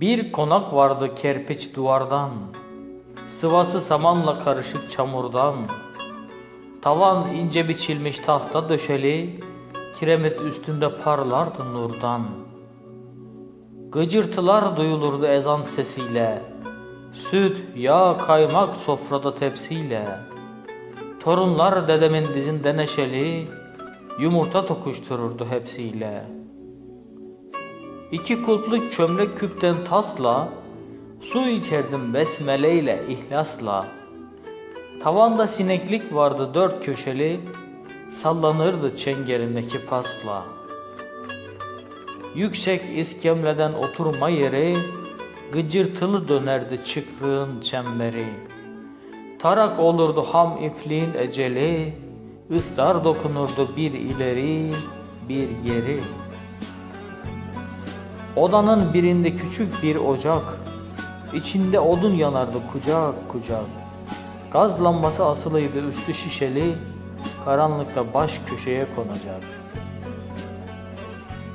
Bir konak vardı kerpiç duvardan, sıvası samanla karışık çamurdan. Tavan ince biçilmiş tahta döşeli, kiremit üstünde parlardı nurdan. Gıcırtılar duyulurdu ezan sesiyle, süt, yağ, kaymak sofrada tepsiyle. Torunlar dedemin dizinde neşeli, yumurta tokuştururdu hepsiyle. İki kulplu çömlek küpten tasla, su içerdim besmeleyle ihlasla. Tavanda sineklik vardı dört köşeli, sallanırdı çengerindeki pasla. Yüksek iskemleden oturma yeri, gıcırtılı dönerdi çıkrığın çemberi. Tarak olurdu ham ifliğin eceli, ıstar dokunurdu bir ileri, bir geri. Odanın birinde küçük bir ocak, içinde odun yanardı kucak kucak. Gaz lambası asılıydı üstü şişeli, karanlıkta baş köşeye konacak.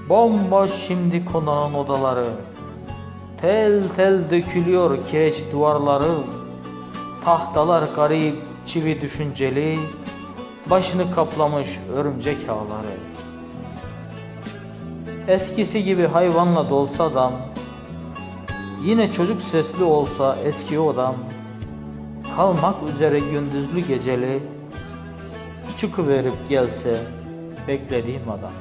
Bomboş şimdi konağın odaları, tel tel dökülüyor kireç duvarları, tahtalar garip çivi düşünceli, başını kaplamış örümcek ağları. Eskisi gibi hayvanla dolsa adam, yine çocuk sesli olsa eski odam, kalmak üzere gündüzlü geceli, çıkıverip gelse beklediğim adam.